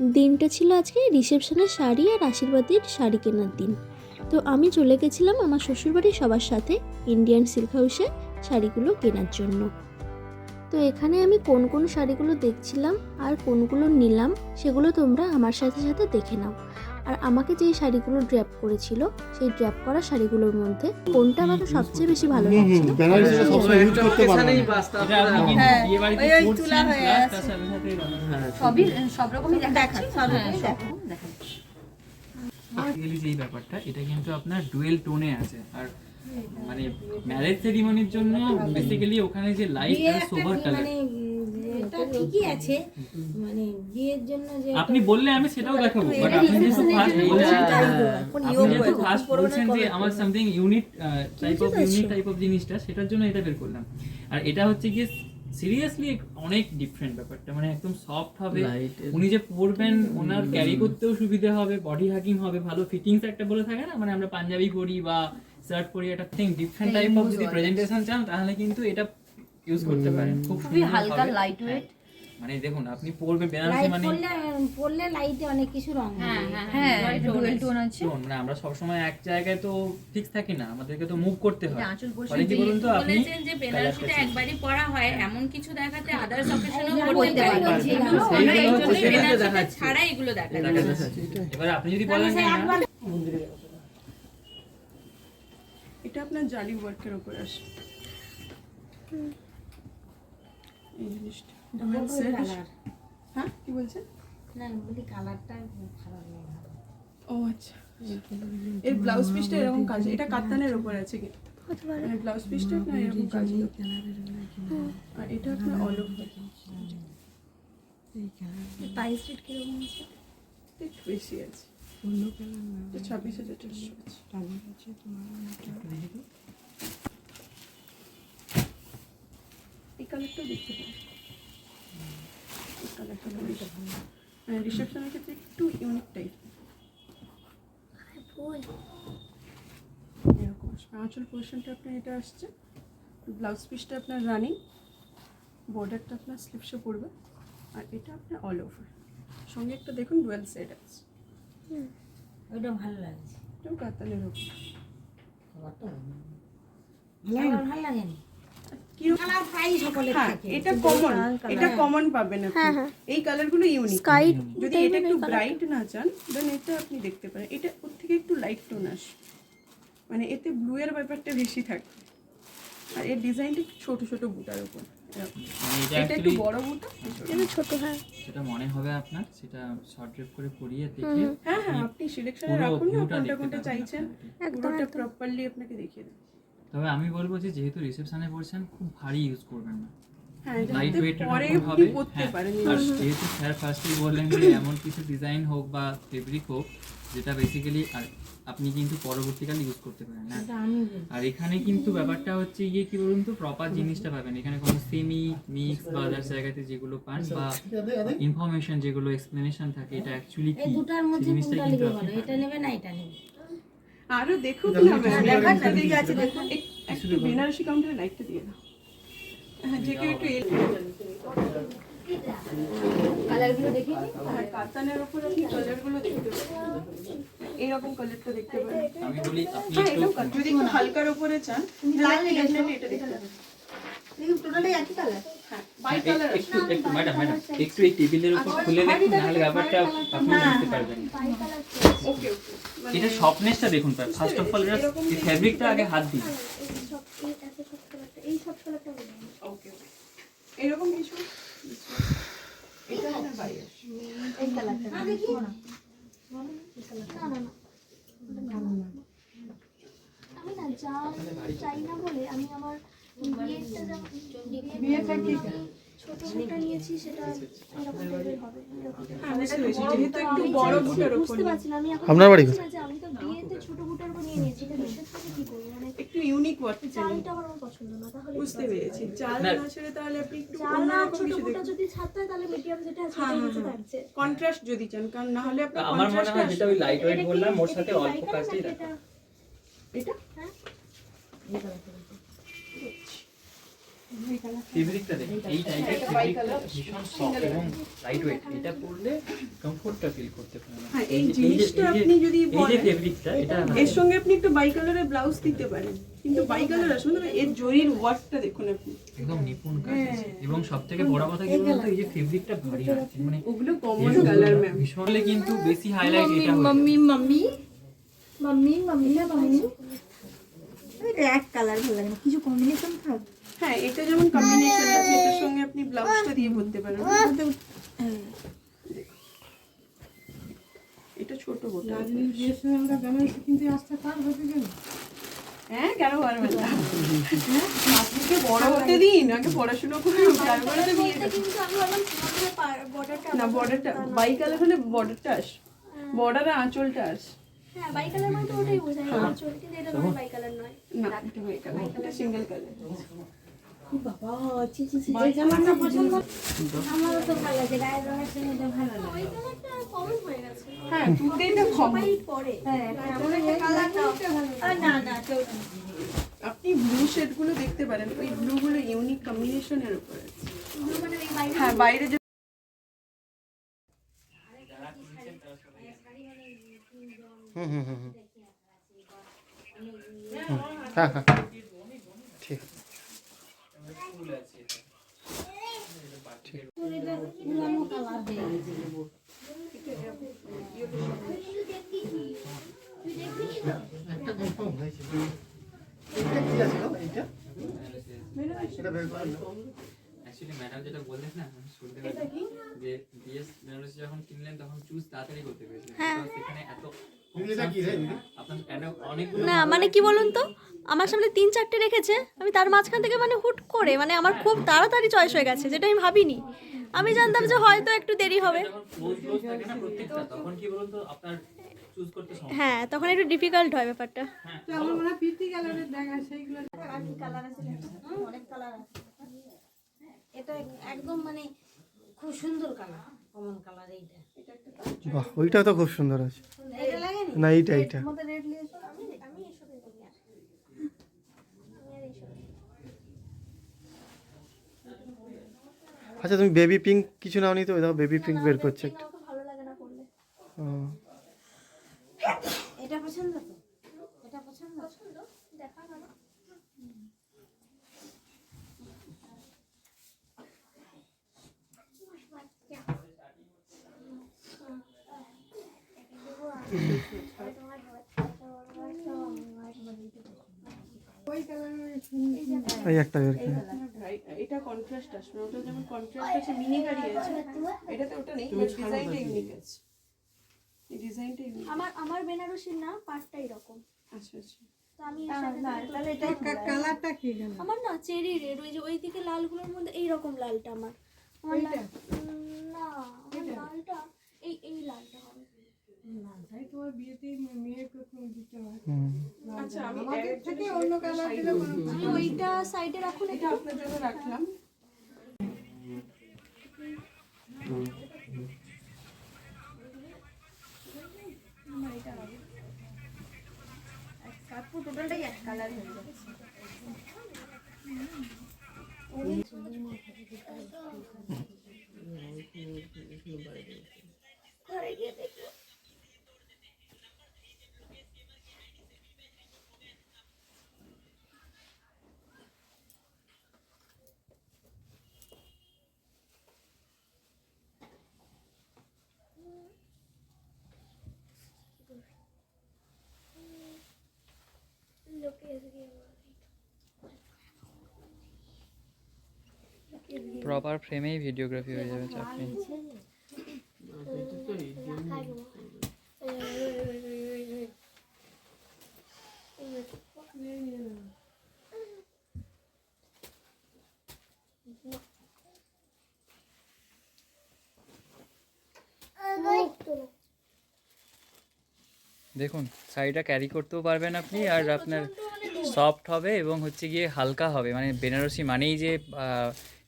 দিনটা ছিল আজকে রিসেপশনের শাড়ি আর আশীর্বাদের শাড়ি কেনার দিন। তো আমি চলে গেছিলাম আমার শ্বশুরবাড়ির সবার সাথে ইন্ডিয়ান সিল্ক হাউসে শাড়িগুলো কেনার জন্য। তো এখানে আমি কোন কোন শাড়িগুলো দেখছিলাম আর কোনগুলো নিলাম সেগুলো তোমরা আমার সাথে সাথে দেখে নাও। আর আমাকে যেই শাড়িগুলো ড্র্যাপ করেছিল সেই ড্র্যাপ করা শাড়িগুলোর মধ্যে কোনটা আমাকে সবচেয়ে বেশি ভালো লাগছিল? হ্যাঁ, হয়ে সবই সব রকমই দেখাচ্ছি সব রকমই হ্যাঁ, দেখাচ্ছি। বেসিক্যালি যেই ব্যাপারটা এটা কিন্তু আপনার ডুয়েল টোনে আছে। আর মানে ম্যারেজ সেরিমনির জন্য বেসিক্যালি ওখানে যে লাইট আর সোভার কালার মানে ঠিকই আছে। মানে বিয়ের জন্য যে আপনি বললে আমি সেটাও দেখাবো বাট আপনি যেহেতু ফার্স্ট বলছেন আপনি যেহেতু ফার্স্ট বলছেন যে আমার something unit type of unique type of জিনিসটা সেটার জন্য এটা বের করলাম। আর এটা হচ্ছে কি সিরিয়াসলি অনেক ডিফারেন্ট ব্যাপারটা মানে একদম সফট হবে। উনি যে পরবেন ওনার ক্যারি করতেও সুবিধা হবে বডি হাগিং হবে ভালো ফিটিংস একটা বলে থাকে না? মানে আমরা পাঞ্জাবি পরি বা শার্ট পরি একটা থিং ডিফারেন্ট টাইপ অফ যদি প্রেজেন্টেশন চান তাহলে কিন্তু এটা ইউজ করতে পারেন। খুব হালকা লাইট ওয়েট মানে দেখুন আপনি পরবেন বেনারসি লাইট মানে পড়লে পড়লে লাইটে অনেক কিছু রং হ্যাঁ হ্যাঁ টোন আছে। মানে আমরা সবসময় এক জায়গায় তো ফিক্স থাকি না আমাদেরকে তো মুভ করতে হয়। ফলে কি বলুন তো আপনি বলেছেন যে বেনারসিটা একবারই পড়া হয় এমন কিছু দেখাতে আদার্স অকেশনও করতে পারি। আমরা এই বেনারসিটা। ছাড়া এগুলো দেখা দেখা যায় এবার আপনি যদি বলেন না এটা আপনার জালি ওয়ার্কের উপর আসে এই জিনিসটা। হ্যাঁ? কি বলছেন না বলি কালারটা খারাপ লাগে। ও আচ্ছা। এর ব্লাউজ পিসটা এরকম কাজ এটা কাতানের উপর আছে কি ব্লাউজ পিসটা আপনার এরকম কাজ আর এটা আপনার অল ওভার কীরকম আছে? একটু বেশি আছে। ছাব্বিশ হাজার চারশো আছে। এই কালারটাও দেখতে কালারটা মানে রিসেপশনের ক্ষেত্রে একটু ইউনিক টাইপ এরকম আসবে। আঁচল পোর্শনটা আপনার এটা আসছে। ব্লাউজ পিসটা আপনার রানিং বর্ডারটা আপনার স্লিপসে পড়বে। আর এটা আপনার অল ওভার সঙ্গে একটা দেখুন ডুয়েল সেট আছে। ওইটা ভালো লাগছে। এটাও কাতানের ওপর ভালো লাগেনি। এটা কমন এটা কমন পাবেন আপনি। এই কালারগুলো ইউনিক যদি এটা একটু ব্রাইট না চান দেন এটা আপনি দেখতে পারেন। এটা ওর থেকে একটু লাইট টোন আসে। মানে এতে ব্লু এর ব্যাপারটা বেশি থাকে। আর এর ডিজাইনটা একটু ছোট ছোট বুটার উপর। মানে এটা এটা একটু বড় বুটা মনে হবে আপনার সেটা শর্ট ড্রেপ করে পরিয়ে দেখে হ্যাঁ হ্যাঁ আপনি সিলেকশনে রাখুন না কোনটা কোনটা চাইছেন। পুরোটা প্রপারলি আপনাকে দেখিয়ে দেবো। তবে আমি বলব যে যেহেতু রিসেপশনে পড়ছেন খুব ভারী ইউজ করবেন না। হ্যাঁ লাইট হবে হ্যাঁ আর যেহেতু স্যার ফার্স্টেই বললেন যে এমন কিছু ডিজাইন হোক বা ফেব্রিক হোক যেটা বেসিক্যালি আর আপনি কিন্তু পরবর্তীকালে ইউজ করতে পারেন না। আর এখানে কিন্তু ব্যাপারটা হচ্ছে গিয়ে কি বলুন তো প্রপার জিনিসটা পাবেন। এখানে কোনো সেমি মিক্স বা আদার্স জায়গাতে যেগুলো পান বা ইনফরমেশন যেগুলো এক্সপ্লেনেশন থাকে এটা অ্যাকচুয়ালি কি? জিনিসটা কিন্তু এটা নেবে না এটা নেবে? আরও দেখুন না আছে, দেখুন। একটু বেনারসি কাউন্টারে লাইটটা দিয়ে দাও। হ্যাঁ যে কেউ একটু কালারগুলো হ্যাঁ কাতানের আপনি কালারগুলো দেখতে এইরকম পালেটটা দেখতে পারেন। আমি বলি আপনি হ্যাঁ একটু কালার যদি একটু হালকার উপরে চান লাল ডেফিনেটলি এটা দেখতে হ্যাঁ কালার একটু এই টেবিলের উপর খুলে দেখুন নাহলে ব্যাপারটা আপনি বুঝতে পারবেন। ওকে ওকে এটা সফটনেসটা দেখুন ফার্স্ট অফ অল এই ফ্যাব্রিকটা আগে হাত দিন ওকে ওকে এরকম কিছু? এটা আপনার বাই এই কালারটা আমি না যা চাই না বলে আমি আমার বিয়েটা বিয়েটা কি? ছোট বুটা নিয়েছি সেটা এরকম টাইপের হবে। এরকম type এর। হ্যাঁ বুঝতে পেরেছি যেহেতু একটু বড় বুঝতে পারছি না আমি এখন আপনার বাড়ি বুঝছি না যে আমি তো বিয়েতে ছোট বুটার উপর নিয়ে নিয়েছি এটা বিশেষ করে কি করব মানে একটু ইউনিক ওয়ার্ক চাই। চালটা আমার পছন্দ না তাহলে বুঝতে পেরেছি। চাল না। ছেড়ে তাহলে আপনি একটু অন্যরকম কিছু দেখুন। যদি ছাড়তে হয় তাহলে মিডিয়াম যেটা আছে হ্যাঁ, হ্যাঁ, হ্যাঁ। থাকছে কন্ট্রাস্ট যদি চান কারণ না হলে আপনার আমার মনে হয় যেটা ওই লাইট ওয়েট বললাম ওর সাথে অল্প light রাখা এটা? এটা? হ্যাঁ। ফেব্রিকটা দেখুন এই টাইপের ফেব্রিকটা ভীষণ সফট এবং লাইট ওয়েট এটা পরলে কমফোর্টটা ফিল করতে পারবেন হ্যাঁ, এই জিনিসটা আপনি যদি এই যে ফেব্রিকটা এটা এর সঙ্গে আপনি একটু বাই কালারের ব্লাউজ দিতে পারেন। কিন্তু বাই কালার আসবে তবে এর জরির ওয়ার্কটা দেখুন আপনি। একদম নিপুণ কাজ আছে। এবং সব থেকে বড় কথা কি বলতো এই যে ফেব্রিকটা ভারী আছে মানে ওগুলো কমন কালার ম্যাম ভীষণ কিন্তু বেশি হাইলাইট এটা হয়ে mummy mummy mummy mummy mummy এক কালার ভালো লাগে না কিছু কম্বিনেশন থাক। হ্যাঁ এটা যেমন কম্বিনেশন আছে এটার সঙ্গে আপনি ব্লাউজটা দিয়ে পরতে পারেন। হ্যাঁ। এটা ছোট বোটা হ্যাঁ কেন পারবেন না আপনিকে বড় হতে দিন আগে পড়াশোনা করুন তারপরে তো বিয়ে দেবেন। কিন্তু আমি ভাবলাম তোমাদের বর্ডারটা না বর্ডারটা বাই কালার হলে বর্ডারটা আস। বর্ডার আর আঁচলটা আস। হ্যাঁ মানে না সিঙ্গেল কালার বাবা ছি ছি ছি জামাটা পছন্দ। আমারও তো ভালো লাগে গায়ের রঙের সঙ্গে এটা ভালো লাগে। ওই কালারটা কমন হয়ে গেছে। হ্যাঁ তুলতে এটা সবাই পরে। হ্যাঁ আমার একটা কালারটা না না কেউ আপনি ব্লু শেডগুলো দেখতে পারেন ওই ব্লু গুলো ইউনিক কম্বিনেশনের উপরে। আছে। মানে হ্যাঁ বাইরে হুম হুম হুম হুম। হ্যাঁ হ্যাঁ। আছে ম্যাডাম যেটা বললেন না শুনতে পেয়েছি যে বিএস বেনারসি যখন কিনলেন তখন চুজ তাড়াতাড়ি করতে পেরেছিলেন। সেখানে এত না মানে কি বলুন তো? আমার সামনে তিন চারটে রেখেছে আমি তার মাঝখান থেকে মানে হুট করে মানে আমার খুব তাড়াতাড়ি চয়েস হয়ে গেছে যেটা আমি ভাবিনি। আমি জানতাম যে হয়তো একটু দেরি হবে। হ্যাঁ তখন একটু ডিফিকাল্ট হয় ব্যাপারটা। হ্যাঁ অনেক কালার আছে এটা একদম মানে খুব সুন্দর কালার কমন কালার এইটা। বাহ ওইটা তো খুব সুন্দর আছে। না? এইটা এইটা মতো রেড নিয়েছো আমি আমি এসব করি না আমি আর এইসব আচ্ছা তুমি বেবি পিঙ্ক কিছু নাও নি তো? ওই দেখো বেবি পিঙ্ক বের করছে। একটা ভালো লাগে না করলে ও, এটা পছন্দ তো? এটা পছন্দ? পছন্দ দেখা গেল এই একটা বের করে। এটা কন্ট্রাস্ট আসবে ওটা যেমন কন্ট্রাস্ট আছে মিনি গাড়ি আছে এটাতে ওটা নেই ডিজাইনটা ইউনিক আছে। এই ডিজাইনটা ইউনিক আমার আমার বেনারসির না পাটটা এরকম। আচ্ছা আচ্ছা। আমার না চেরি রেড ওই যে ওই দিকে লালগুলোর মধ্যে এই রকম লালটা আমার। আমার লাল না লালটা এই এই লালটা হবে। আচ্ছা আমি থেকে অন্য কালার দিলে ওইটা সাইডে রাখুন এটা আপনার জন্য রাখলাম। টোটালটাই এক কালার হয়ে যাচ্ছে এসে গিয়ে প্রপার ফ্রেমেই ভিডিওগ্রাফি হয়ে যাবে চাপ দেখুন শাড়িটা ক্যারি করতেও পারবেন আপনি আর আপনার সফট হবে এবং হচ্ছে গিয়ে হালকা হবে। মানে বেনারসি মানেই যে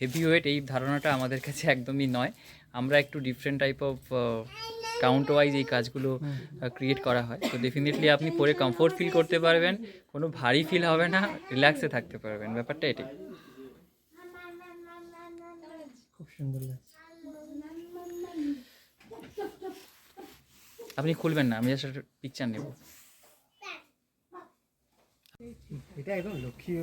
হেভি ওয়েট এই ধারণাটা আমাদের কাছে একদমই নয়। আমরা একটু different type of count wise এই কাজগুলো ক্রিয়েট করা হয়। তো ডেফিনেটলি আপনি পরে কমফোর্ট ফিল করতে পারবেন কোনো ভারী ফিল হবে না রিল্যাক্সে থাকতে পারবেন। ব্যাপারটা এটাই। খুব সুন্দর লাগছে। আপনি খুলবেন না আমি জাস্ট একটা পিকচার নেব। এটা একদম লক্ষ্মী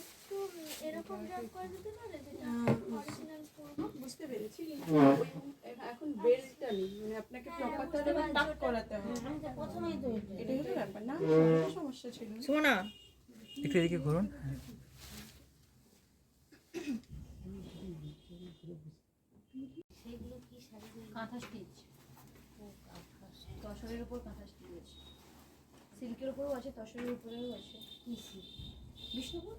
একটু এরকম ড্রপ করে দিতে পারে যেটা অরিজিনাল করব। বুঝতে পেরেছি। এখন বেল্টটা নেই মানে আপনাকে প্রপার টাক করাতে হবে। প্রথমেই তো এটা। হলো ব্যাপার না? সমস্যা ছিল শোনা একটু এদিকে ঘুরুন। কাঁথা স্টিচ তসরের উপর কাঁথা স্টিচ সিল্কের উপরেও আছে তসরের উপরেও আছে। বিষ্ণুপুর?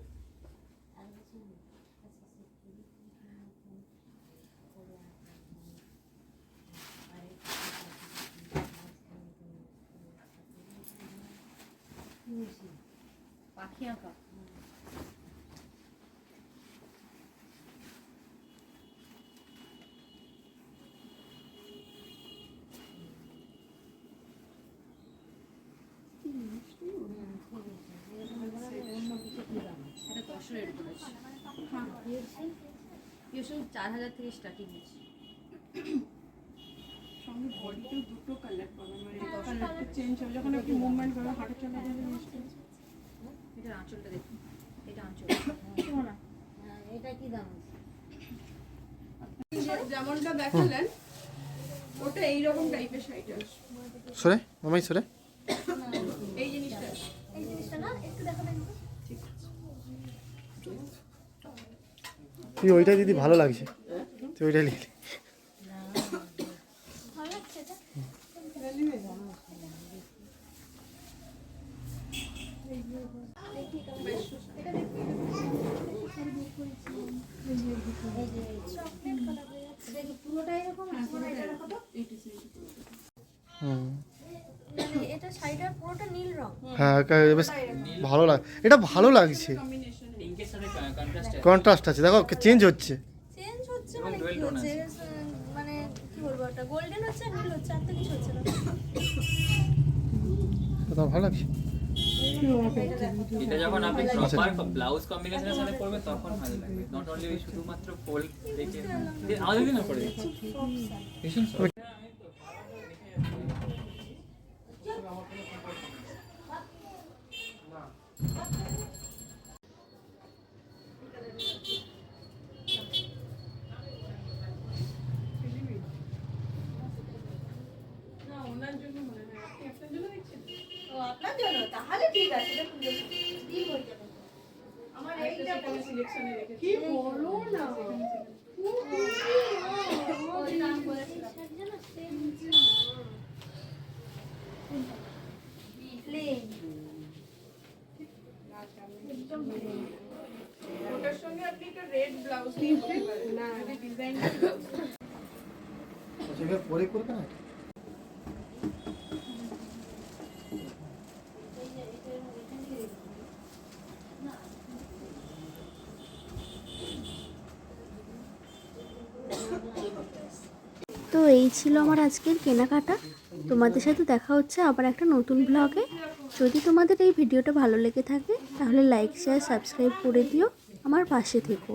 পাখি আঁকা এটা তসরের উপর আছে ইউসুফ চার হাজার থেকে স্টার্টিং আছে সঙ্গে বডিতেও দুটো কালার পাবেন মানে কালারটা চেঞ্জ হবে যখন আপনি মুভমেন্ট করবেন হাঁটা চলা যাবে এটা আঁচলটা দেখুন এটা আঁচল। হ্যাঁ, এটা কি দাম? যেমনটা দেখালেন ওটা এইরকম টাইপের শাড়িটা। সরে মামাই সরে এই জিনিসটা এই জিনিসটা না একটু দেখাবেন তো? তুই ওইটাই দিদি ভালো লাগছে। তুই ওইটাই লিখলি হ্যাঁ বেশ ভালো লাগ এটা ভালো লাগছে। কন্ট্রাস্ট আছে। দেখো চেঞ্জ হচ্ছে। চেঞ্জ হচ্ছে মানে কি হচ্ছে? মানে কি বলব গোল্ডেন হচ্ছে নীল হচ্ছে আর তো কিছু হচ্ছে না। ভালো লাগছে। এটা যখন আপনি প্রপার ব্লাউজ কম্বিনেশনের সাথে পরবেন তখন ভালো লাগবে। নট অনলি শুধুমাত্র ফোল্ড দেখে। আমাদের দিন না দিচ্ছি ভীষণ soft। না ওনার জন্য মনে হয় আপনি আপনার জন্য দেখছেন ও আপনার জন্য তাহলে ঠিক আছে দেখুন দেখুন ঠিক হয়ে যাবে আমার এইটা আমি সিলেকশনে রেখেছি কি বলো না ওই নাম বলেছিলাম শাড়ি জানো সেম প্লেন ওটার সঙ্গে আপনি একটা রেড ব্লাউজ নিয়ে পরতে পারেন না ডিজাইন ব্লাউজ সেটা পরে করবে না তো এই ছিল আমার আজকের কেনাকাটা। তোমাদের সাথে দেখা হচ্ছে আবার একটা নতুন ব্লগে যদি তোমাদের এই ভিডিওটা ভালো লেগে থাকে, তাহলে লাইক শেয়ার সাবস্ক্রাইব করে দিও। আমার পাশে থেকো।